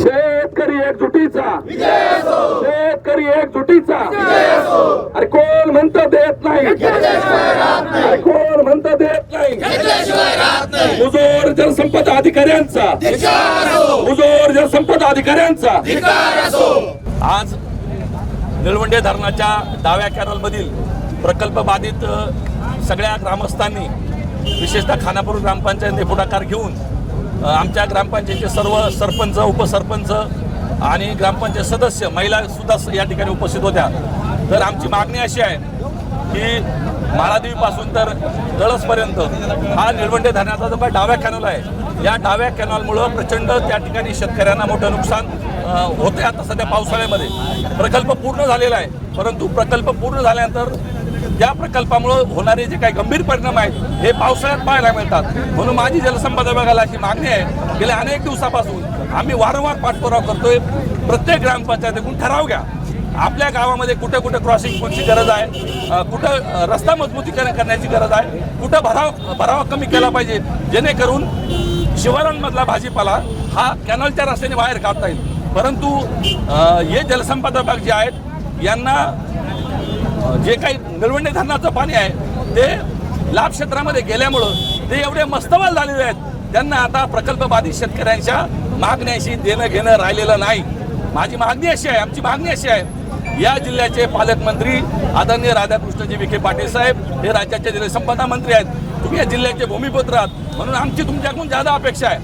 शेतकरी एकजुटीचा. शेतकरी एकजुटीचा. अरे कोण म्हणत देत नाही? अरे कोण म्हणत देत नाही? मुजोर जलसंपदा अधिकाऱ्यांचा. मुजोर जलसंपदा अधिकाऱ्यांचा. आज निळवंडे धरणाच्या डाव्या कॅनलमधील प्रकल्प बाधित सगळ्या ग्रामस्थांनी विशेषतः खानापूर ग्रामपंचायतने पुढाकार घेऊन आमच्या ग्रामपंचायतीचे सर्व सरपंच उपसरपंच आणि ग्रामपंचायत सदस्य महिला सुद्धा स- या ठिकाणी उपस्थित होत्या. तर आमची मागणी अशी आहे की माळादेवीपासून तर तळसपर्यंत हा निळवंडे धरणाचा जो काही डाव्या कॅनल आहे या डाव्या कॅनॉलमुळं प्रचंड त्या ठिकाणी शेतकऱ्यांना मोठं नुकसान होते आता सध्या पावसाळ्यामध्ये. प्रकल्प पूर्ण झालेला आहे. परंतु प्रकल्प पूर्ण झाल्यानंतर त्या प्रकल्पामुळं होणारे जे काही गंभीर परिणाम आहेत हे पावसाळ्यात पाहायला मिळतात. म्हणून माझी जलसंपदा विभागाला अशी मागणी आहे गेल्या अनेक दिवसापासून आम्ही वारंवार पाठपुरावा करतोय. प्रत्येक ग्रामपंचायतीकडून ठराव घ्या. आपल्या गावामध्ये कुठे कुठे क्रॉसिंग पूलची गरज आहे कुठं रस्ता मजबूतीकरण करण्याची गरज आहे कुठं भराव भरावा कमी केला पाहिजे जेणेकरून शिवारांमधला भाजीपाला हा कॅनलच्या रस्त्याने बाहेर काढता येईल. परंतु ये हे जलसंपदा विभाग जे आहेत यांना जे काही निळवंडे धरणाचं पाणी आहे ते लाभ क्षेत्रामध्ये गेल्यामुळं ते एवढे मस्तवाल झालेले आहेत. त्यांना आता प्रकल्प बाधित शेतकऱ्यांच्या मागण्याशी देणं घेणं राहिलेलं नाही. माझी मागणी अशी आहे आमची मागणी अशी आहे या जिल्ह्याचे पालकमंत्री आदरणीय राधाकृष्णजी विखे पाटील साहेब हे राज्याचे जलसंपदा मंत्री आहेत. तुम्ही या जिल्ह्याचे भूमिपुत्र आहात. म्हणून आमची तुमच्याकडून जादा अपेक्षा आहे.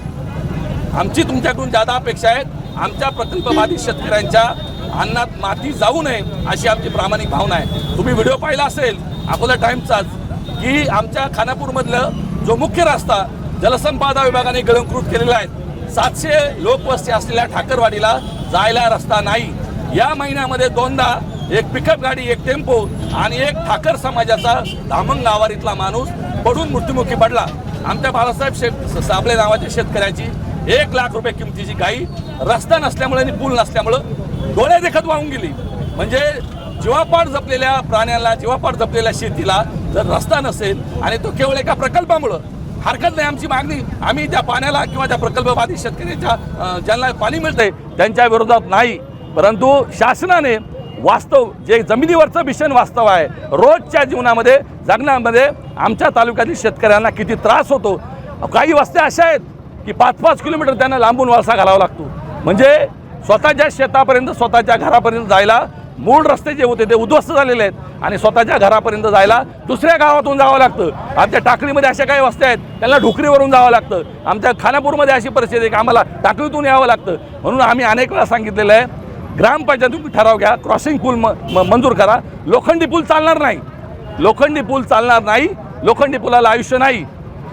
आमची तुमच्याकडून जादा अपेक्षा आहेत आमच्या प्रकल्पबाधित शेतकऱ्यांच्या अन्नात माती जाऊ नये अशी आमची प्रामाणिक भावना आहे. तुम्ही व्हिडिओ पाहिला असेल अकोला टाईमचाच की आमच्या खानापूरमधलं जो मुख्य रस्ता जलसंपदा विभागाने गळंकृत केलेला आहे. सातशे लोकवस्ती असलेल्या ठाकरवाडीला जायला रस्ता नाही. या महिन्यामध्ये दोनदा एक पिकअप गाडी एक टेम्पो आणि एक ठाकर समाजाचा धामंग गावारीतला माणूस पडून मृत्युमुखी पडला. आमच्या बाळासाहेब शेत साबळे नावाच्या शेतकऱ्याची एक लाख रुपये किमतीची गाई रस्ता नसल्यामुळे आणि पूल नसल्यामुळं डोळ्या देखत वाहून गेली. म्हणजे जीवापाड जपलेल्या प्राण्याला जीवापाड जपलेल्या शेतीला जर रस्ता नसेल आणि तो केवळ एका प्रकल्पामुळं हरकत नाही आमची मागणी आम्ही त्या पाण्याला किंवा त्या प्रकल्पबाधित शेतकऱ्यांच्या ज्यांना पाणी मिळतंय त्यांच्या विरोधात नाही. परंतु शासनाने वास्तव जे जमिनीवरचं भीषण वास्तव आहे रोजच्या जीवनामध्ये जगण्यामध्ये आमच्या तालुक्यातील शेतकऱ्यांना किती त्रास होतो. काही वस्त्या अशा आहेत की पाच पाच किलोमीटर त्यांना लांबून वारसा घालावा लागतो. म्हणजे स्वतःच्या शेतापर्यंत स्वतःच्या घरापर्यंत जायला मूळ रस्ते जे होते ते उद्ध्वस्त झालेले आहेत आणि स्वतःच्या घरापर्यंत जायला दुसऱ्या गावातून जावं लागतं. आमच्या टाकळीमध्ये अशा काही वस्त्या आहेत त्यांना ढोकरीवरून जावं लागतं. आमच्या खानापूरमध्ये अशी परिस्थिती आहे की आम्हाला टाकळीतून यावं लागतं. म्हणून आम्ही अनेक वेळा सांगितलेलं आहे ग्रामपंचायतीतून तुम्ही ठराव घ्या क्रॉसिंग पूल म म- मंजूर करा. लोखंडी पूल चालणार नाही. लोखंडी पूल चालणार नाही. लोखंडी पुलाला आयुष्य नाही.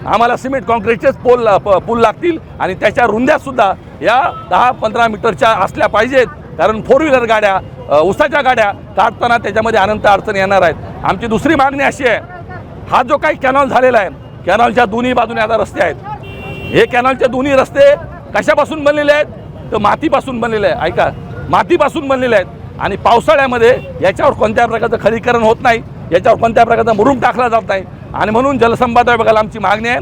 आम्हाला सिमेंट कॉन्क्रीटचेच पोल प- पूल लागतील आणि त्याच्या रुंद्यासुद्धा या दहा पंधरा मीटरच्या असल्या पाहिजेत. कारण फोर व्हीलर गाड्या उसाच्या गाड्या काढताना त्याच्यामध्ये अनंत अडचणी येणार आहेत. आमची दुसरी मागणी अशी आहे हा जो काही कॅनॉल झालेला आहे कॅनॉलच्या दोन्ही बाजूने आता रस्ते आहेत. हे कॅनॉलचे दोन्ही रस्ते कशापासून बनलेले आहेत? तर मातीपासून बनलेले आहे. ऐका मातीपासून बनलेले आहेत. आणि पावसाळ्यामध्ये याच्यावर कोणत्या प्रकारचं खरीकरण होत नाही. याच्यावर कोणत्या प्रकारचा मुरुम टाकला जात नाही. आणि म्हणून जलसंपदा विभागाला आमची मागणी आहे.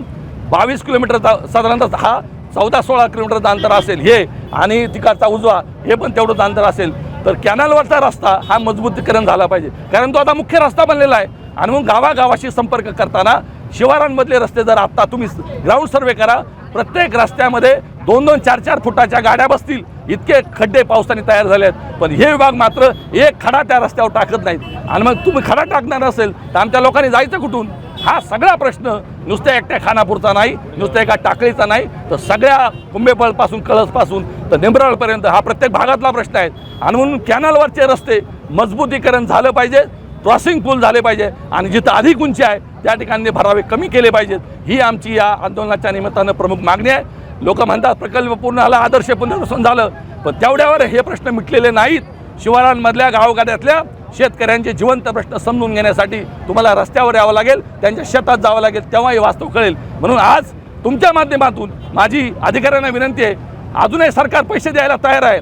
बावीस किलोमीटरचा साधारणतः हा चौदा सोळा किलोमीटरचं अंतर असेल हे आणि तिकडचा उजवा हे पण तेवढंच अंतर असेल. तर कॅनलवरचा रस्ता हा मजबूतीकरण झाला पाहिजे. कारण तो आता मुख्य रस्ता बनलेला आहे. आणि मग गावागावाशी संपर्क करताना शिवारांमधले रस्ते जर आत्ता तुम्ही ग्राउंड सर्वे करा प्रत्येक रस्त्यामध्ये दोन दोन चार चार फुटाच्या गाड्या बसतील. इतके खड्डे पावसाने तयार झाले आहेत पण हे विभाग मात्र एक खडा त्या रस्त्यावर टाकत नाहीत. आणि मग तुम्ही खडा टाकणार असेल तर आमच्या लोकांनी जायचं कुठून? हा सगळा प्रश्न नुसत्या एकट्या खानापूरचा नाही नुसत्या एका टाकळीचा नाही तर सगळ्या कुंभेपळपासून कळसपासून तर निंबराळपर्यंत हा प्रत्येक भागातला प्रश्न आहे. आणि म्हणून कॅनलवरचे रस्ते मजबूतीकरण झालं पाहिजे क्रॉसिंग पूल झाले पाहिजे आणि जिथं अधिक उंची आहे त्या ठिकाणी भरावे कमी केले पाहिजेत. ही आमची या आंदोलनाच्या निमित्तानं प्रमुख मागणी आहे. लोक म्हणतात प्रकल्प पूर्ण झाला आदर्श पुनर्वसन झालं. पण तेवढ्यावर हे प्रश्न मिटलेले नाहीत. शिवारांमधल्या गावगाड्यातल्या शेतकऱ्यांचे जिवंत प्रश्न समजून घेण्यासाठी तुम्हाला रस्त्यावर यावं लागेल त्यांच्या शेतात जावं लागेल तेव्हाही वास्तव कळेल. म्हणून आज तुमच्या माध्यमातून माझी अधिकाऱ्यांना विनंती आहे अजूनही सरकार पैसे द्यायला तयार आहे.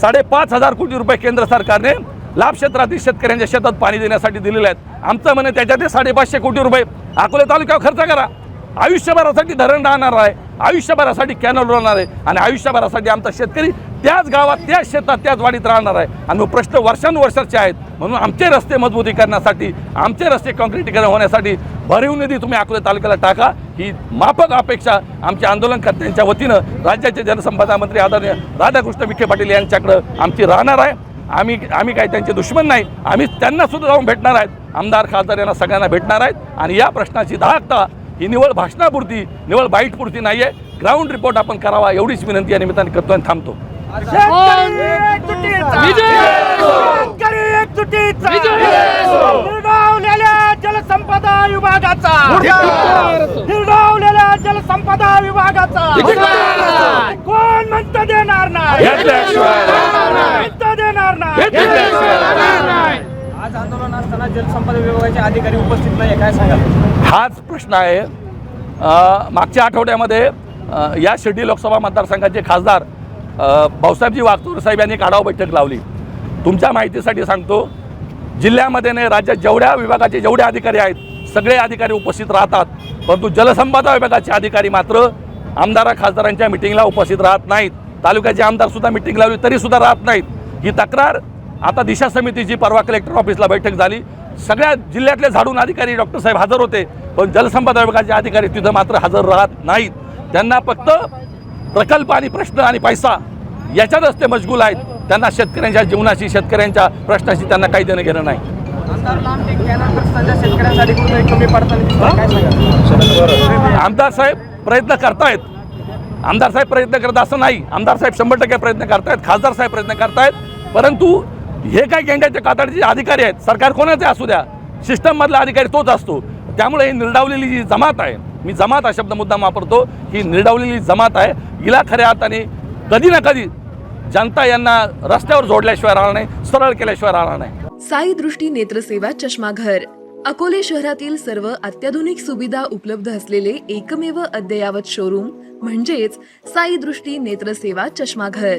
साडेपाच हजार कोटी रुपये केंद्र सरकारने लाभ क्षेत्रातील शेतकऱ्यांच्या शेतात पाणी देण्यासाठी दिलेले आहेत. आमचं म्हणे त्याच्यात साडेपाचशे कोटी रुपये अकोले तालुक्यावर खर्च करा. आयुष्यभरासाठी धरण राहणार आहे आयुष्यभरासाठी कॅनल राहणार आहे आणि आयुष्यभरासाठी आमचा शेतकरी त्याच गावात त्याच शेतात त्याच वाडीत राहणार आहे. आणि प्रश्न वर्षानुवर्षाचे आहेत. म्हणून आमचे रस्ते मजबूतीकरणासाठी आमचे रस्ते कॉन्क्रीटीकरण होण्यासाठी भरीव निधी तुम्ही अकोले तालुक्याला टाका. ही माफक अपेक्षा आमच्या आंदोलनकर्त्यांच्या वतीनं राज्याचे जनसंपदा मंत्री आदरणीय राधाकृष्ण विखे पाटील यांच्याकडं आमची राहणार आहे. आम्ही आम्ही काही त्यांचे दुश्मन नाही. आम्ही त्यांना सुद्धा जाऊन भेटणार आहेत. आमदार खासदार यांना सगळ्यांना भेटणार आहेत. आणि या प्रश्नाची दाहकता ही निवळ भाषणापुरती निवळ बाईटपुरती नाही आहे ग्राउंड रिपोर्ट आपण करावा एवढीच विनंती या निमित्ताने करतो आणि थांबतो. जलसंपदा विभागाचा. निर्डावलेल्या जलसंपदा विभागाचा. कोण म्हणतं देणार नाही? देणार नाही. आज आंदोलन असताना जलसंपदा विभागाचे अधिकारी उपस्थित नाही काय सांगाल? हाच प्रश्न आहे. मागच्या आठवड्यामध्ये या शिर्डी लोकसभा मतदारसंघाचे खासदार भाऊसाहेबजी वागतूर साहेब यांनी एक आढावा बैठक लावली. तुमच्या माहितीसाठी सांगतो जिल्ह्यामध्ये नाही राज्यात जेवढ्या विभागाचे जेवढे अधिकारी आहेत सगळे अधिकारी उपस्थित राहतात. परंतु जलसंपदा विभागाचे अधिकारी मात्र आमदारा खासदारांच्या मिटिंगला उपस्थित राहत नाहीत. तालुक्याचे आमदारसुद्धा मीटिंग मिटिंग लावली तरीसुद्धा राहत नाहीत. ही तक्रार आता दिशा समितीची परवा कलेक्टर ऑफिसला बैठक झाली. सगळ्या जिल्ह्यातले झाडून अधिकारी डॉक्टर साहेब हजर होते पण जलसंपदा विभागाचे अधिकारी तिथं मात्र हजर राहत नाहीत. त्यांना फक्त प्रकल्प आणि प्रश्न आणि पैसा याच्यातच ते मशगूल आहेत. त्यांना शेतकऱ्यांच्या जीवनाशी शेतकऱ्यांच्या प्रश्नाशी त्यांना काही देणं घेणं नाही. आमदार साहेब प्रयत्न करतायत. आमदार साहेब प्रयत्न करत असं नाही. आमदार साहेब शंभर टक्के प्रयत्न करतायत. खासदार साहेब प्रयत्न करतायत. परंतु हे काय गेंड्याच्या कातडचे जे अधिकारी आहेत सरकार कोणाचे असू द्या सिस्टममधला अधिकारी तोच असतो. त्यामुळे ही निर्डावलेली जी जमात आहे मी जमात हा शब्द मुद्दाम वापरतो ही निर्डावलेली जमात आहे हिला खऱ्या अर्थाने कधी ना कधी जनता यांना रस्त्यावर जोडल्याशिवाय राहणार नाही सरळ केल्याशिवाय राहणार नाही. साई दृष्टी नेत्रसेवा चष्माघर. अकोले शहरातील सर्व अत्याधुनिक सुविधा उपलब्ध असलेले एकमेव अद्ययावत शोरूम म्हणजेच साई दृष्टी नेत्रसेवा चष्माघर.